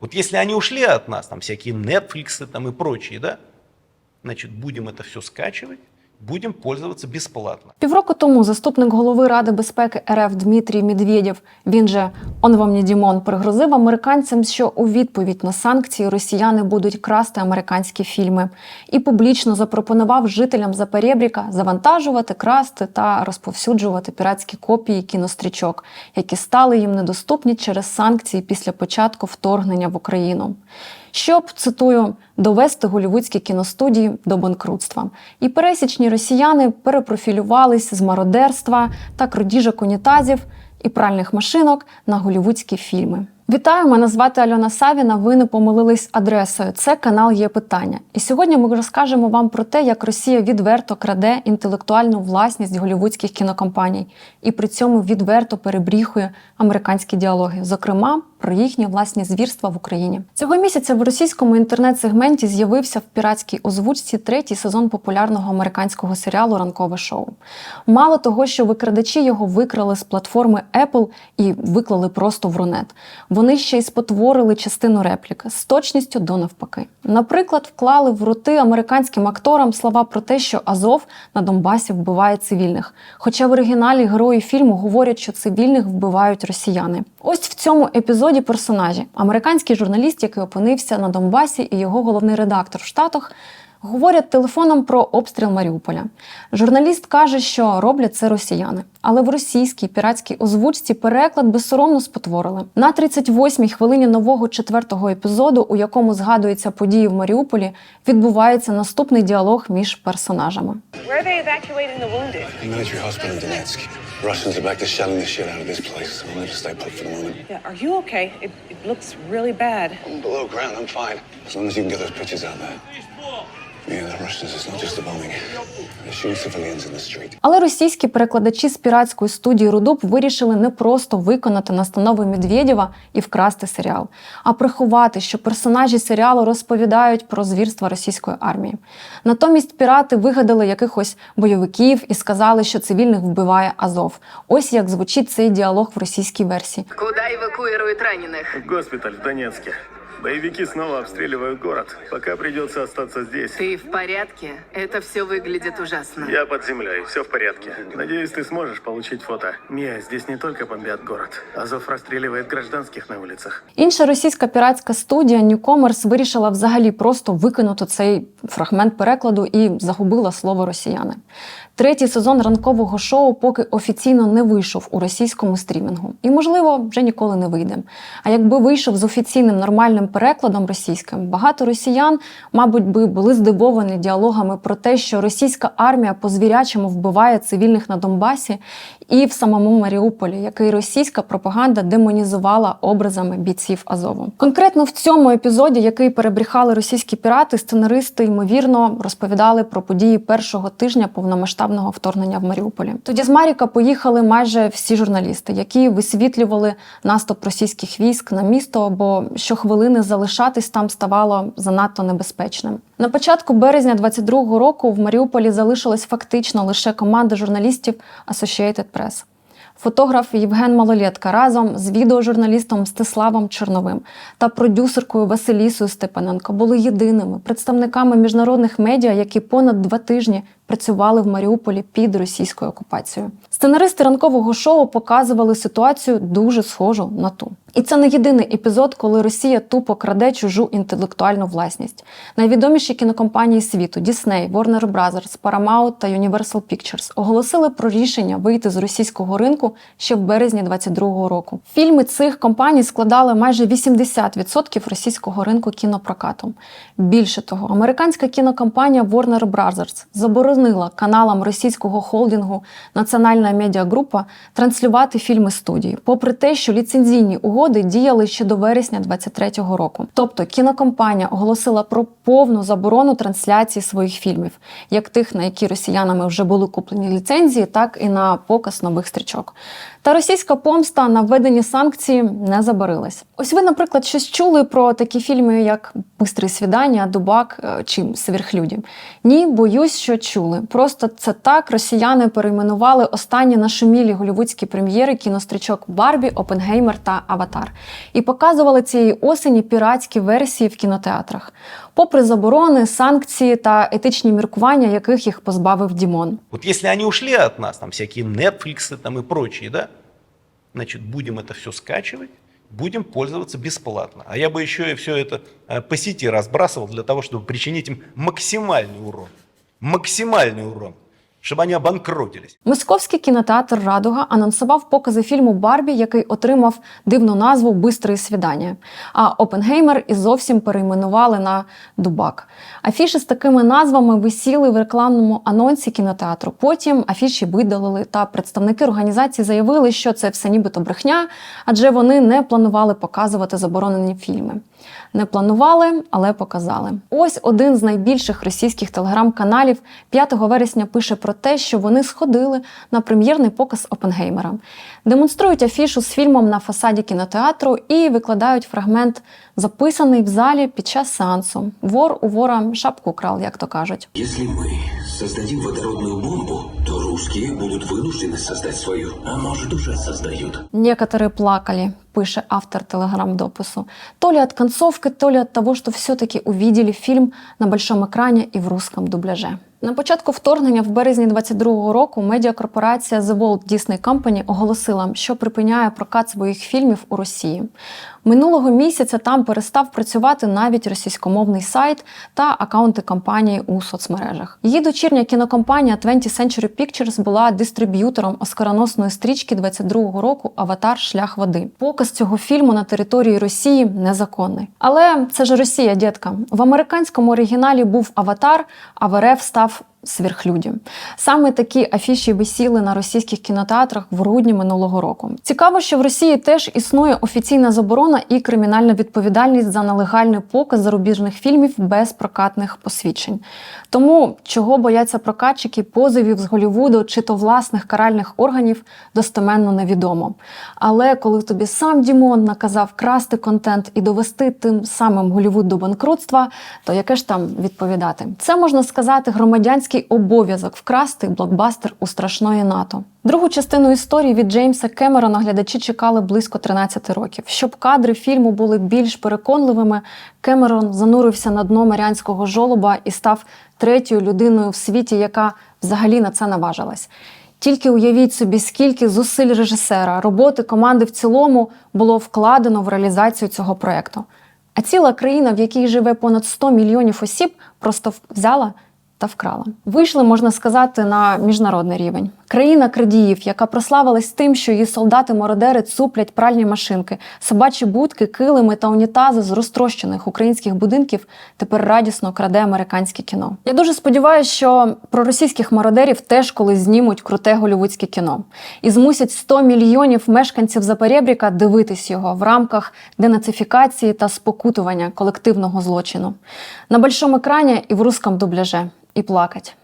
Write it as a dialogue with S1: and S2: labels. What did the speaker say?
S1: Вот если они ушли от нас, там всякие Netflix там и прочие, да, значит, будем это все скачивать, будем пользоваться бесплатно.
S2: Півроку тому заступник голови Ради безпеки РФ Дмитрій Медведєв, він же он вам не Дімон, пригрозив американцям, що у відповідь на санкції росіяни будуть красти американські фільми, і публічно запропонував жителям Запорєбріка завантажувати, красти та розповсюджувати піратські копії кінострічок, які стали їм недоступні через санкції після початку вторгнення в Україну. Щоб цитую довести голівудські кіностудії до банкрутства. І пересічні росіяни перепрофілювались з мародерства та крадіжок унітазів і пральних машинок на голівудські фільми. Вітаю, мене звати Альона Савіна. Ви не помилились адресою. Це канал є питання. І сьогодні ми розкажемо вам про те, як Росія відверто краде інтелектуальну власність голівудських кінокомпаній і при цьому відверто перебріхує американські діалоги, зокрема про їхні власні звірства в Україні. Цього місяця в російському інтернет-сегменті з'явився в піратській озвучці третій сезон популярного американського серіалу Ранкове шоу. Мало того, що викрадачі його викрали з платформи Apple і виклали просто в рунет. Вони ще й спотворили частину репліки з точністю до навпаки. Наприклад, вклали в роти американським акторам слова про те, що Азов на Донбасі вбиває цивільних. Хоча в оригіналі герої фільму говорять, що цивільних вбивають росіяни. Ось в цьому епізоді персонажі американський журналіст, який опинився на Донбасі, і його головний редактор в Штатах. Говорять телефоном про обстріл Маріуполя. Журналіст каже, що роблять це росіяни. Але в російській піратській озвучці переклад безсоромно спотворили. На 38-й хвилині нового четвертого епізоду, у якому згадуються події в Маріуполі, відбувається наступний діалог між персонажами.
S3: Russians are back to shelling the shit out of this place. I want to stay put for the moment.
S4: Yeah, are you okay? It, it looks really bad.
S3: I'm below ground. I'm fine. As long as you can get those pictures out there.
S2: Але російські перекладачі з піратської студії Рудуб вирішили не просто виконати настанови Медведєва і вкрасти серіал, а приховати, що персонажі серіалу розповідають про звірства російської армії. Натомість пірати вигадали якихось бойовиків і сказали, що цивільних вбиває Азов. Ось як звучить цей діалог в російській версії.
S5: Куда эвакуируют раненых?
S6: В госпиталь в Донецке. Боевики снова обстреливают город. Пока придется остаться здесь.
S5: Ты в порядке? Это все выглядит ужасно.
S6: Я под землей, все в порядке. Надеюсь, ты сможешь получить фото. Мия, здесь не только бомбят город. Азов расстреливает гражданских на улицах.
S2: Інша російська піратська студія Newcomers вирішила взагалі просто викинути цей фрагмент перекладу і загубила слово росіяни. Третій сезон ранкового шоу поки офіційно не вийшов у російському стрімінгу і, можливо, вже ніколи не вийде. А якби вийшов з офіційним нормальним перекладом російським, багато росіян, мабуть, би були здивовані діалогами про те, що російська армія по звірячому вбиває цивільних на Донбасі і в самому Маріуполі, який російська пропаганда демонізувала образами бійців Азову. Конкретно в цьому епізоді, який перебріхали російські пірати, сценаристи ймовірно розповідали про події першого тижня повномасштабного вторгнення в Маріуполі. Тоді з Маріка поїхали майже всі журналісти, які висвітлювали наступ російських військ на місто, бо щохвилини залишатись там ставало занадто небезпечним. На початку березня 22-го року в Маріуполі залишилась фактично лише команда журналістів Associated Press. Фотограф Євген Малолєтка разом з відеожурналістом Стиславом Чорновим та продюсеркою Василісою Степаненко були єдиними представниками міжнародних медіа, які понад два тижні працювали в Маріуполі під російською окупацією. Сценаристи ранкового шоу показували ситуацію дуже схожу на ту. І це не єдиний епізод, коли Росія тупо краде чужу інтелектуальну власність. Найвідоміші кінокомпанії світу Disney, Warner Bros., Paramount та Universal Pictures оголосили про рішення вийти з російського ринку ще в березні 22-го року. Фільми цих компаній складали майже 80% російського ринку кінопрокату. Більше того, американська кінокомпанія Warner Bros. заборонила каналам російського холдингу Національна медіагрупа транслювати фільми студії, попри те, що ліцензійні угоди діяли ще до вересня 23-го року. Тобто кінокомпанія оголосила про повну заборону трансляції своїх фільмів, як тих, на які росіянами вже були куплені ліцензії, так і на показ нових стрічок. Та російська помста на введені санкції не забарилась. Ось ви, наприклад, щось чули про такі фільми, як Бистрі свідання, Дубак е, чи Сверхлюді? Ні, боюсь, що чули. Просто це так росіяни перейменували останні нашумілі голівудські прем'єри кінострічок Барбі, Опенгеймер та Аватар. І показували цієї осені піратські версії в кінотеатрах, попри заборони, санкції та етичні міркування, яких їх позбавив Дімон.
S1: Вот если они ушли от нас, там всякие Netflix там и прочие, да, значит, будем это все скачивать, будем пользоваться бесплатно. А я бы еще и все это э, по сети разбрасывал для того, чтобы причинить им максимальный урон. Максимальный урон. Чтобы они обанкротились.
S2: Московський кінотеатр Радуга анонсував покази фільму Барбі, який отримав дивну назву Бистрої свідання. А Опенгеймер і зовсім перейменували на Дубак. Афіші з такими назвами висіли в рекламному анонсі кінотеатру. Потім афіші видалили, та представники організації заявили, що це все нібито брехня, адже вони не планували показувати заборонені фільми. Не планували, але показали. Ось один з найбільших російських телеграм-каналів 5 вересня пише про те, що вони сходили на прем'єрний показ Опенгеймера, демонструють афішу з фільмом на фасаді кінотеатру і викладають фрагмент, записаний в залі під час сеансу. Вор у вора шапку крал, як то кажуть.
S7: Если мы создадим водородную бомбу, то русские будут вынуждены создать свою. А может, уже создают.
S2: Некоторые плакали, пише автор телеграм-допису. То ли от концовки, то ли от того, что все-таки увидели фильм на большом экране и в русском дубляже. На початку вторгнення в березні 22-го року медіакорпорація The Walt Disney Company оголосила, що припиняє прокат своїх фільмів у Росії. Минулого місяця там перестав працювати навіть російськомовний сайт та акаунти компанії у соцмережах. Її дочірня кінокомпанія 20th Century Pictures була дистриб'ютором оскароносної стрічки 22-го року Аватар Шлях води. Показ цього фільму на території Росії незаконний. Але це ж Росія, дітка. В американському оригіналі був Аватар, а в РФ став прав Сверхлюді. Саме такі афіші висіли на російських кінотеатрах в грудні минулого року. Цікаво, що в Росії теж існує офіційна заборона і кримінальна відповідальність за нелегальний показ зарубіжних фільмів без прокатних посвідчень. Тому чого бояться прокатчики позовів з Голівуду чи то власних каральних органів достеменно невідомо. Але коли тобі сам Дімон наказав красти контент і довести тим самим Голівуд до банкрутства, то яке ж там відповідати? Це можна сказати громадянський обов'язок вкрасти блокбастер у страшної НАТО. Другу частину історії від Джеймса Кемерона глядачі чекали близько 13 років. Щоб кадри фільму були більш переконливими, Кемерон занурився на дно маріанського жолоба і став третьою людиною в світі, яка взагалі на це наважилась. Тільки уявіть собі, скільки зусиль режисера, роботи команди в цілому було вкладено в реалізацію цього проекту. А ціла країна, в якій живе понад 100 мільйонів осіб, просто взяла та вкрала. Вийшли, можна сказати, на міжнародний рівень. Країна крадіїв, яка прославилась тим, що її солдати-мародери цуплять пральні машинки, собачі будки, килими та унітази з розтрощених українських будинків, тепер радісно краде американське кіно. Я дуже сподіваюся, що про російських мародерів теж колись знімуть круте голівудське кіно і змусять 100 мільйонів мешканців Запорєбріка дивитись його в рамках денацифікації та спокутування колективного злочину на большому екрані і в русском дубляже, і плакать.